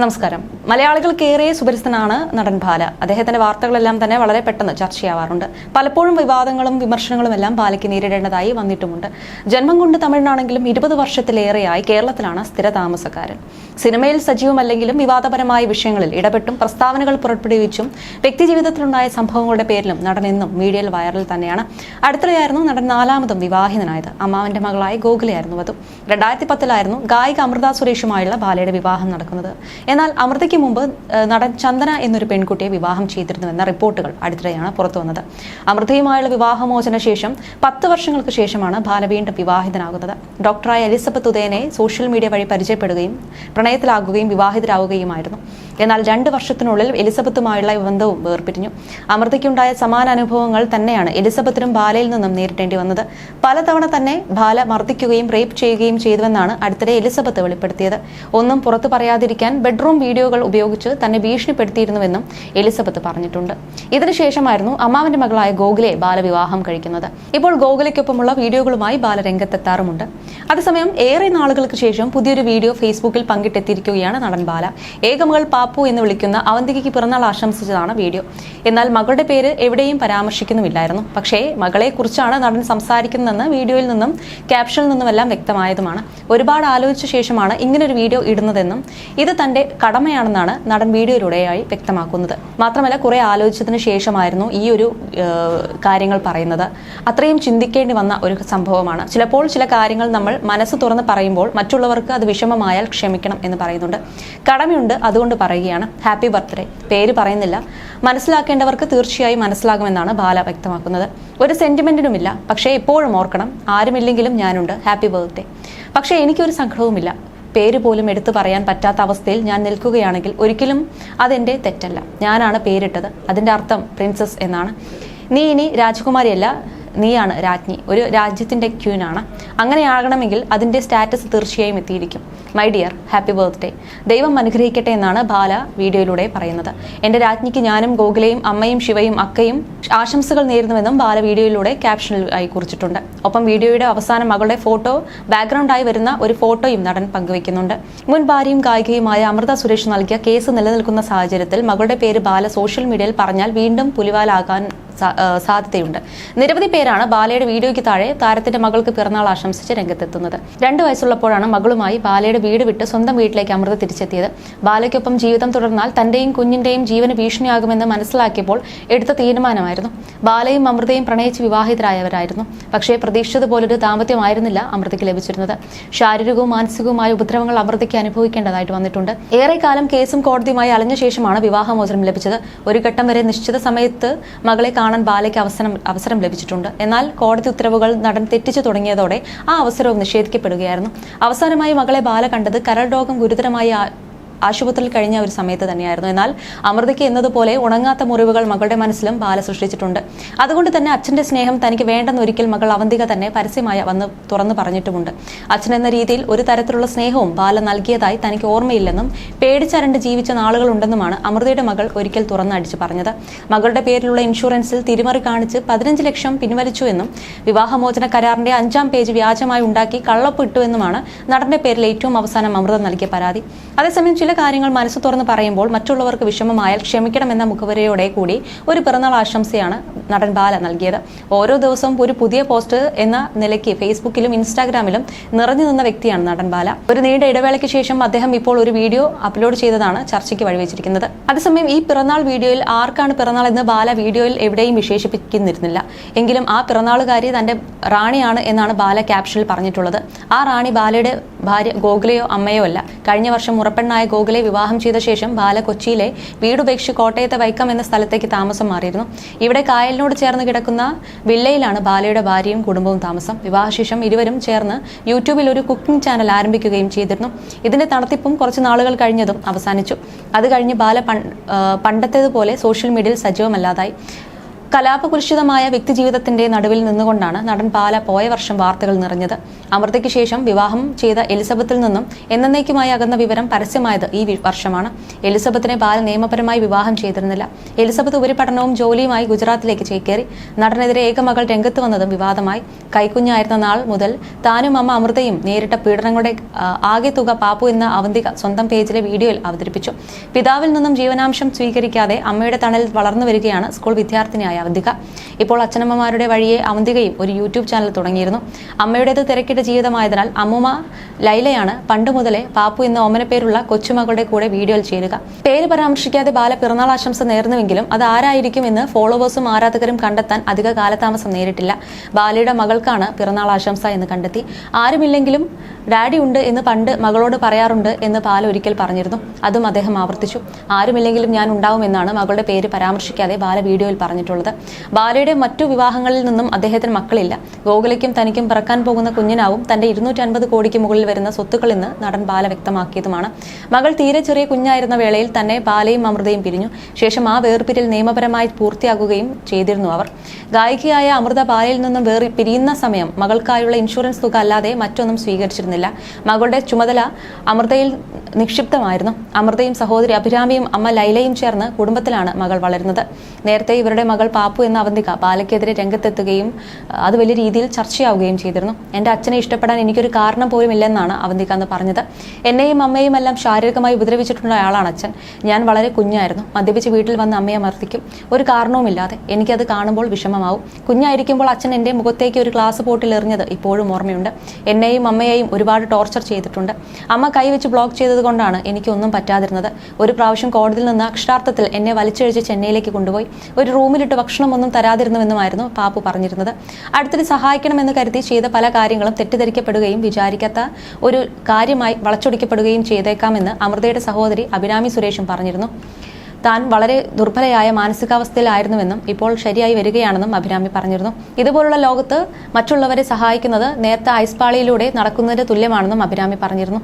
നമസ്കാരം. മലയാളികൾക്കേറെ സുപരിസ്ഥനാണ് നടൻ ബാല. അദ്ദേഹത്തിന്റെ വാർത്തകളെല്ലാം തന്നെ വളരെ പെട്ടെന്ന് ചർച്ചയാവാറുണ്ട്. പലപ്പോഴും വിവാദങ്ങളും വിമർശനങ്ങളും എല്ലാം ബാലയ്ക്ക് നേരിടേണ്ടതായി വന്നിട്ടുമുണ്ട്. ജന്മം കൊണ്ട് തമിഴിനാണെങ്കിലും ഇരുപത് വർഷത്തിലേറെയായി കേരളത്തിലാണ് സ്ഥിര താമസക്കാരൻ സിനിമയിൽ സജീവമല്ലെങ്കിലും വിവാദപരമായ വിഷയങ്ങളിൽ ഇടപെട്ടും പ്രസ്താവനകൾ പുറപ്പെടുവിച്ചും വ്യക്തിജീവിതത്തിലുണ്ടായ സംഭവങ്ങളുടെ പേരിലും നടൻ എന്നും മീഡിയയിൽ വൈറൽ തന്നെയാണ്. അടുത്തിടെയായിരുന്നു നടൻ നാലാമതും വിവാഹിതനായത്. അമ്മാവന്റെ മകളായ ഗോകുലയായിരുന്നു അതും. രണ്ടായിരത്തി പത്തിലായിരുന്നു ഗായിക അമൃത സുരേഷുമായുള്ള ബാലയുടെ വിവാഹം നടക്കുന്നത്. എന്നാൽ അമൃതയ്ക്ക് മുമ്പ് നടൻ ചന്ദന എന്നൊരു പെൺകുട്ടിയെ വിവാഹം ചെയ്തിരുന്നുവെന്ന റിപ്പോർട്ടുകൾ അടുത്തിടെയാണ് പുറത്തു വന്നത്. അമൃതയുമായുള്ള വിവാഹമോചന ശേഷം പത്ത് വർഷങ്ങൾക്ക് ശേഷമാണ് ബാല വീണ്ടും വിവാഹിതനാകുന്നത്. ഡോക്ടറായ എലിസബത്ത് ഉദയനെ സോഷ്യൽ മീഡിയ വഴി പരിചയപ്പെടുകയും പ്രണയത്തിലാകുകയും വിവാഹിതരാകുകയുമായിരുന്നു. എന്നാൽ രണ്ട് വർഷത്തിനുള്ളിൽ എലിസബത്തുമായുള്ള ബന്ധവും വേർപിരിഞ്ഞു. അമൃതയ്ക്കുണ്ടായ സമാന അനുഭവങ്ങൾ തന്നെയാണ് എലിസബത്തിനും ബാലയിൽ നിന്നും നേരിടേണ്ടി വന്നത്. പലതവണ തന്നെ ബാല മർദ്ദിക്കുകയും റേപ്പ് ചെയ്യുകയും ചെയ്തുവെന്നാണ് അടുത്തിടെ എലിസബത്ത് വെളിപ്പെടുത്തിയത്. ഒന്നും പുറത്തു പറയാതിരിക്കാൻ ബെഡ്റൂം വീഡിയോകൾ ഉപയോഗിച്ച് തന്നെ ഭീഷണിപ്പെടുത്തിയിരുന്നുവെന്നും എലിസബത്ത് പറഞ്ഞിട്ടുണ്ട്. ഇതിനുശേഷമായിരുന്നു അമ്മാവന്റെ മകളായ ഗോകുലെ ബാലവിവാഹം കഴിക്കുന്നത്. ഇപ്പോൾ ഗോകുലയ്ക്കൊപ്പമുള്ള വീഡിയോകളുമായി ബാല രംഗത്തെത്താറുമുണ്ട് അതേസമയം ഏറെ നാളുകൾക്ക് ശേഷം പുതിയൊരു വീഡിയോ ഫേസ്ബുക്കിൽ പങ്കിട്ടെത്തിയിരിക്കുകയാണ് നടൻ ബാല. ഏകമകൾ പാപ്പു എന്ന് വിളിക്കുന്ന അവന്തികയ്ക്ക് പിറന്നാൾ ആശംസിച്ചതാണ് വീഡിയോ. എന്നാൽ മകളുടെ പേര് എവിടെയും പരാമർശിക്കുന്നുമില്ലായിരുന്നു. പക്ഷേ മകളെ കുറിച്ചാണ് നടൻ സംസാരിക്കുന്നതെന്ന് വീഡിയോയിൽ നിന്നും ക്യാപ്ഷനിൽ നിന്നുമെല്ലാം വ്യക്തമായതുമാണ്. ഒരുപാട് ആലോചിച്ച ശേഷമാണ് ഇങ്ങനൊരു വീഡിയോ ഇടുന്നതെന്നും ഇത് തന്റെ കടമയാണെന്നാണ് നടൻ വീഡിയോയിലൂടെയായി വ്യക്തമാക്കുന്നത്. മാത്രമല്ല കുറെ ആലോചിച്ചതിന് ശേഷമായിരുന്നു ഈ ഒരു കാര്യങ്ങൾ പറയുന്നത്. അത്രയും ചിന്തിക്കേണ്ടി വന്ന ഒരു സംഭവമാണ്. ചിലപ്പോൾ ചില കാര്യങ്ങൾ നമ്മൾ മനസ്സ് തുറന്ന് പറയുമ്പോൾ മറ്റുള്ളവർക്ക് അത് വിഷമമായാൽ ക്ഷമിക്കണം എന്ന് പറയുന്നുണ്ട്. കടമയുണ്ട് അതുകൊണ്ട് പറയുകയാണ്. ഹാപ്പി ബർത്ത്ഡേ പേര് പറയുന്നില്ല. മനസ്സിലാക്കേണ്ടവർക്ക് തീർച്ചയായും മനസ്സിലാകുമെന്നാണ് ബാല വ്യക്തമാക്കുന്നത്. ഒരു സെന്റിമെന്റിനുമില്ല പക്ഷേ എപ്പോഴും ഓർക്കണം. ആരുമില്ലെങ്കിലും ഞാനുണ്ട്. ഹാപ്പി ബർത്ത്ഡേ പക്ഷേ എനിക്കൊരു സങ്കടവുമില്ല പേര് പോലും എടുത്തു പറയാൻ പറ്റാത്ത അവസ്ഥയിൽ ഞാൻ നിൽക്കുകയാണെങ്കിൽ ഒരിക്കലും അതെന്റെ തെറ്റല്ല. ഞാനാണ് പേരിട്ടത്. അതിന്റെ അർത്ഥം പ്രിൻസസ് എന്നാണ്. നീ ഇനി രാജകുമാരിയല്ല. നീയാണ് രാജ്ഞി. ഒരു രാജ്യത്തിന്റെ ക്യൂനാണ്. അങ്ങനെയാകണമെങ്കിൽ അതിന്റെ സ്റ്റാറ്റസ് തീർച്ചയായും എത്തിയിരിക്കും. മൈ ഡിയർ ഹാപ്പി ബർത്ത്ഡേ ദൈവം അനുഗ്രഹിക്കട്ടെ എന്നാണ് ബാല വീഡിയോയിലൂടെ പറയുന്നത്. എന്റെ രാജ്ഞിക്ക് ഞാനും ഗോകുലയും അമ്മയും ശിവയും അക്കയും ആശംസകൾ നേരുന്നുവെന്നും ബാല വീഡിയോയിലൂടെ ക്യാപ്ഷനിൽ ആയി കുറിച്ചിട്ടുണ്ട്. ഒപ്പം വീഡിയോയുടെ അവസാനം മകളുടെ ഫോട്ടോ ബാക്ക്ഗ്രൗണ്ടായി വരുന്ന ഒരു ഫോട്ടോയും നടൻ പങ്കുവയ്ക്കുന്നുണ്ട്. മുൻ ഭാര്യയും ഗായികയുമായ അമൃത സുരേഷ് നൽകിയ കേസ് നിലനിൽക്കുന്ന സാഹചര്യത്തിൽ മകളുടെ പേര് ബാല സോഷ്യൽ മീഡിയയിൽ പറഞ്ഞാൽ വീണ്ടും പുലിവാലാകാൻ സാധ്യതയുണ്ട്. നിരവധി പേരാണ് ബാലയുടെ വീഡിയോയ്ക്ക് താഴെ താരത്തിന്റെ മകൾക്ക് പിറന്നാൾ ആശംസിച്ച് രംഗത്തെത്തുന്നത്. രണ്ടു വയസ്സുള്ളപ്പോഴാണ് മകളുമായി ബാലയുടെ വീട് വിട്ട് സ്വന്തം വീട്ടിലേക്ക് അമൃത തിരിച്ചെത്തിയത്. ബാലയ്ക്കൊപ്പം ജീവിതം തുടർന്നാൽ തന്റെയും കുഞ്ഞിന്റെയും ജീവന് ഭീഷണിയാകുമെന്ന് മനസ്സിലാക്കിയപ്പോൾ എടുത്ത തീരുമാനമായിരുന്നു. ബാലയും അമൃതയും പ്രണയിച്ച് വിവാഹിതരായവരായിരുന്നു. പക്ഷേ പ്രതീക്ഷിച്ചതുപോലൊരു ദാമ്പത്യമായിരുന്നില്ല അമൃതയ്ക്ക് ലഭിച്ചിരുന്നത്. ശാരീരികവും മാനസികവുമായ ഉപദ്രവങ്ങൾ അമൃതയ്ക്ക് അനുഭവിക്കേണ്ടതായിട്ട് വന്നിട്ടുണ്ട്. ഏറെക്കാലം കേസും കോടതിയുമായി അലഞ്ഞ ശേഷമാണ് വിവാഹമോചനം ലഭിച്ചത്. ഒരു ഘട്ടം വരെ നിശ്ചിത സമയത്ത് മകളെ കാണാൻ ബാലയ്ക്ക് അവസരം അവസരം ലഭിച്ചിട്ടുണ്ട്. എന്നാൽ കോടതി ഉത്തരവുകൾ നടൻ തെറ്റിച്ചു തുടങ്ങിയതോടെ ആ അവസരവും നിഷേധിക്കപ്പെടുകയായിരുന്നു. അവസാനമായി മകളെ ബാല കണ്ടത് കരൾ രോഗം ഗുരുതരമായി ആശുപത്രിയിൽ കഴിഞ്ഞ ഒരു സമയത്ത് തന്നെയായിരുന്നു. എന്നാൽ അമൃതയ്ക്ക് എന്നതുപോലെ ഉണങ്ങാത്ത മുറിവുകൾ മകളുടെ മനസ്സിലും ബാല സൃഷ്ടിച്ചിട്ടുണ്ട്. അതുകൊണ്ട് തന്നെ അച്ഛന്റെ സ്നേഹം തനിക്ക് വേണ്ടെന്ന് ഒരിക്കൽ മകൾ അവന്തിക തന്നെ പരസ്യമായി വന്ന് തുറന്നു പറഞ്ഞിട്ടുമുണ്ട്. അച്ഛൻ എന്ന രീതിയിൽ ഒരു തരത്തിലുള്ള സ്നേഹവും ബാല നൽകിയതായി തനിക്ക് ഓർമ്മയില്ലെന്നും പേടിച്ചരണ്ട് ജീവിച്ച നാളുകളുണ്ടെന്നുമാണ് അമൃതയുടെ മകൾ ഒരിക്കൽ തുറന്നടിച്ച് പറഞ്ഞത്. മകളുടെ പേരിലുള്ള ഇൻഷുറൻസിൽ തിരിമറി കാണിച്ച് പതിനഞ്ച് ലക്ഷം പിൻവലിച്ചു എന്നും വിവാഹമോചന കരാറിന്റെ അഞ്ചാം പേജ് വ്യാജമായി ഉണ്ടാക്കി കള്ളപ്പിട്ടു എന്നുമാണ് നടന്റെ പേരിൽ ഏറ്റവും അവസാനം അമൃത നൽകിയ പരാതി. അതേസമയം ചില കാര്യങ്ങൾ മനസ്സ് തുറന്ന് പറയുമ്പോൾ മറ്റുള്ളവർക്ക് വിഷമമായാൽ ക്ഷമിക്കണമെന്ന മുഖവരയോടെ കൂടി ഒരു പിറന്നാൾ ആശംസയാണ് നടൻ ബാല നൽകിയത്. ഓരോ ദിവസവും ഒരു പുതിയ പോസ്റ്റ് എന്ന നിലയ്ക്ക് ഫേസ്ബുക്കിലും ഇൻസ്റ്റാഗ്രാമിലും നിറഞ്ഞു നിന്ന വ്യക്തിയാണ് നടൻ ബാല. ഒരു നീണ്ട ഇടവേളയ്ക്ക് ശേഷം അദ്ദേഹം ഇപ്പോൾ ഒരു വീഡിയോ അപ്ലോഡ് ചെയ്തതാണ് ചർച്ചയ്ക്ക് വഴിവെച്ചിരിക്കുന്നത്. അതേസമയം ഈ പിറന്നാൾ വീഡിയോയിൽ ആർക്കാണ് പിറന്നാൾ എന്ന് ബാല വീഡിയോയിൽ എവിടെയും വിശേഷിപ്പിക്കുന്നിരുന്നില്ല. എങ്കിലും ആ പിറന്നാളുകാരി തന്റെ റാണിയാണ് എന്നാണ് ബാല ക്യാപ്ഷനിൽ പറഞ്ഞിട്ടുള്ളത്. ആ റാണി ബാലയുടെ ഭാര്യ ഗോകുലയോ അമ്മയോ അല്ല. കഴിഞ്ഞ വർഷം മുറപ്പെണ്ണായ ഗോകുലെ വിവാഹം ചെയ്ത ശേഷം ബാല കൊച്ചിയിലെ വീടുപേക്ഷിച്ച് കോട്ടയത്തെ വൈക്കം എന്ന സ്ഥലത്തേക്ക് താമസം മാറിയിരുന്നു. ഇവിടെ കായലിനോട് ചേർന്ന് കിടക്കുന്ന വില്ലയിലാണ് ബാലയുടെ ഭാര്യയും കുടുംബവും താമസം. വിവാഹശേഷം ഇരുവരും ചേർന്ന് യൂട്യൂബിൽ ഒരു കുക്കിംഗ് ചാനൽ ആരംഭിക്കുകയും ചെയ്തിരുന്നു. ഇതിന്റെ നടത്തിപ്പും കുറച്ച് നാളുകൾ കഴിഞ്ഞതും അവസാനിച്ചു. അത് കഴിഞ്ഞ് ബാല പണ്ടത്തേതുപോലെ സോഷ്യൽ മീഡിയയിൽ സജീവമല്ലാതായി. കലാപകുലുഷിതമായ വ്യക്തിജീവിതത്തിന്റെ നടുവിൽ നിന്നുകൊണ്ടാണ് നടൻ പാല പോയ വർഷം വാർത്തകൾ നിറഞ്ഞത്. അമൃതയ്ക്ക് ശേഷം വിവാഹം ചെയ്ത എലിസബത്തിൽ നിന്നും എന്നേക്കുമായി അകന്ന വിവരം പരസ്യമായത് ഈ വർഷമാണ്. എലിസബത്തിനെ പാല നിയമപരമായി വിവാഹം ചെയ്തിരുന്നില്ല. എലിസബത്ത് ഉപരിപഠനവും ജോലിയുമായി ഗുജറാത്തിലേക്ക് ചേക്കേറി. നടനെതിരെ ഏകമകൾ രംഗത്ത് വന്നതും വിവാദമായി. കൈക്കുഞ്ഞായിരുന്ന നാൾ മുതൽ താനും അമ്മ അമൃതയും നേരിട്ട പീഡനങ്ങളുടെ ആകെ തുക പാപ്പു എന്ന അവന്തിക സ്വന്തം പേജിലെ വീഡിയോയിൽ അവതരിപ്പിച്ചു. പിതാവിൽ നിന്നും ജീവനാംശം സ്വീകരിക്കാതെ അമ്മയുടെ തണലിൽ വളർന്നു വരികയാണ് സ്കൂൾ വിദ്യാർത്ഥിനിയായ അവന്തിക ഇപ്പോൾ അച്ഛനമ്മമാരുടെ വഴിയെ അവന്തികയും ഒരു യൂട്യൂബ് ചാനൽ തുടങ്ങിയിരുന്നു. അമ്മയുടേത് തിരക്കിട്ട ജീവിതമായതിനാൽ അമ്മുമ്മ ലൈലയാണ് പണ്ട് മുതലേ പാപ്പു എന്ന ഓമനപ്പേരുള്ള കൊച്ചുമകളുടെ കൂടെ വീഡിയോയിൽ ചേരുക. പേര് പരാമർശിക്കാതെ ബാല പിറന്നാൾ ആശംസ നേർന്നുവെങ്കിലും അത് ആരായിരിക്കും എന്ന് ഫോളോവേഴ്സും ആരാധകരും കണ്ടെത്താൻ അധിക കാലതാമസം നേരിട്ടില്ല. ബാലയുടെ മകൾക്കാണ് പിറന്നാൾ ആശംസ എന്ന് കണ്ടെത്തി. ആരുമില്ലെങ്കിലും ഡാഡി ഉണ്ട് എന്ന് പണ്ട് മകളോട് പറയാറുണ്ട് എന്ന് ബാല ഒരിക്കൽ പറഞ്ഞിരുന്നു. അതും അദ്ദേഹം ആവർത്തിച്ചു. ആരുമില്ലെങ്കിലും ഞാൻ ഉണ്ടാവുമെന്നാണ് മകളുടെ പേര് പരാമർശിക്കാതെ ബാല വീഡിയോയിൽ പറഞ്ഞിട്ടുള്ളത്. ബാലയുടെ മറ്റു വിവാഹങ്ങളിൽ നിന്നും അദ്ദേഹത്തിന് മക്കളില്ല. ഗോകുലയ്ക്കും തനിക്കും പിറക്കാൻ പോകുന്ന കുഞ്ഞിനാവും തന്റെ ഇരുന്നൂറ്റി അൻപത് കോടിക്ക് മുകളിൽ വരുന്ന സ്വത്തുക്കളെന്ന് നടൻ ബാല വ്യക്തമാക്കിയതുമാണ്. മകൾ തീരെ ചെറിയ കുഞ്ഞായിരുന്ന വേളയിൽ തന്നെ ബാലയും അമൃതയും പിരിഞ്ഞു. ശേഷം ആ വേർപിരിൽ നിയമപരമായി പൂർത്തിയാക്കുകയും ചെയ്തിരുന്നു അവർ. ഗായികയായ അമൃത ബാലയിൽ നിന്നും വേറി പിരിയുന്ന സമയം മകൾക്കായുള്ള ഇൻഷുറൻസ് തുക അല്ലാതെ മറ്റൊന്നും സ്വീകരിച്ചിരുന്നില്ല. മകളുടെ ചുമതല അമൃതയിൽ നിക്ഷിപ്തമായിരുന്നു. അമൃതയും സഹോദരി അഭിരാമിയും അമ്മ ലൈലയും ചേർന്ന് കുടുംബത്തിലാണ് മകൾ വളരുന്നത്. നേരത്തെ ഇവരുടെ മകൾ പാപ്പു എന്ന അവന്തിക ബാലയ്ക്കെതിരെ രംഗത്തെത്തുകയും അത് വലിയ രീതിയിൽ ചർച്ചയാവുകയും ചെയ്തിരുന്നു. എന്റെ അച്ഛനെ ഇഷ്ടപ്പെടാൻ എനിക്കൊരു കാരണം പോലും ഇല്ലെന്നാണ് അവന്തിക എന്ന് പറഞ്ഞത്. എന്നെയും അമ്മയും എല്ലാം ശാരീരികമായി ഉപദ്രവിച്ചിട്ടുള്ള ആളാണ് അച്ഛൻ. ഞാൻ വളരെ കുഞ്ഞായിരുന്നു. മദ്യപിച്ച് വീട്ടിൽ വന്ന് അമ്മയെ മർദ്ദിക്കും. ഒരു കാരണവുമില്ലാതെ എനിക്കത് കാണുമ്പോൾ വിഷമമാവും. കുഞ്ഞായിരിക്കുമ്പോൾ അച്ഛൻ എന്റെ മുഖത്തേക്ക് ഒരു ഗ്ലാസ് ബോട്ടിൽ എറിഞ്ഞത് ഇപ്പോഴും ഓർമ്മയുണ്ട്. എന്നെയും അമ്മയെയും ഒരുപാട് ടോർച്ചർ ചെയ്തിട്ടുണ്ട്. അമ്മ കൈവച്ച് ബ്ലോക്ക് ചെയ്തതുകൊണ്ടാണ് എനിക്കൊന്നും പറ്റാതിരുന്നത്. ഒരു പ്രാവശ്യം കോടതിയിൽ നിന്ന് അക്ഷരാർത്ഥത്തിൽ എന്നെ വലിച്ചഴിച്ച് ചെന്നൈയിലേക്ക് കൊണ്ടുപോയി. ഒരു റൂമിലിട്ട് ഭക്ഷണമൊന്നും തരാതിരുന്നുവെന്നുമായിരുന്നു പാപ്പു പറഞ്ഞിരുന്നത്. അടുത്തിന് സഹായിക്കണമെന്ന് കരുതി ചെയ്ത പല കാര്യങ്ങളും തെറ്റിദ്ധരിക്കപ്പെടുകയും വിചാരിക്കാത്ത ഒരു കാര്യമായി വളച്ചൊടിക്കപ്പെടുകയും ചെയ്തേക്കാമെന്ന് അമൃതയുടെ സഹോദരി അഭിരാമി സുരേഷും പറഞ്ഞിരുന്നു. താൻ വളരെ ദുർബലയായ മാനസികാവസ്ഥയിലായിരുന്നുവെന്നും ഇപ്പോൾ ശരിയായി വരികയാണെന്നും അഭിരാമി പറഞ്ഞിരുന്നു. ഇതുപോലുള്ള ലോകത്ത് മറ്റുള്ളവരെ സഹായിക്കുന്നത് നേരത്തെ ഐസ്പാളിയിലൂടെ നടക്കുന്നതിന് തുല്യമാണെന്നും അഭിരാമി പറഞ്ഞിരുന്നു.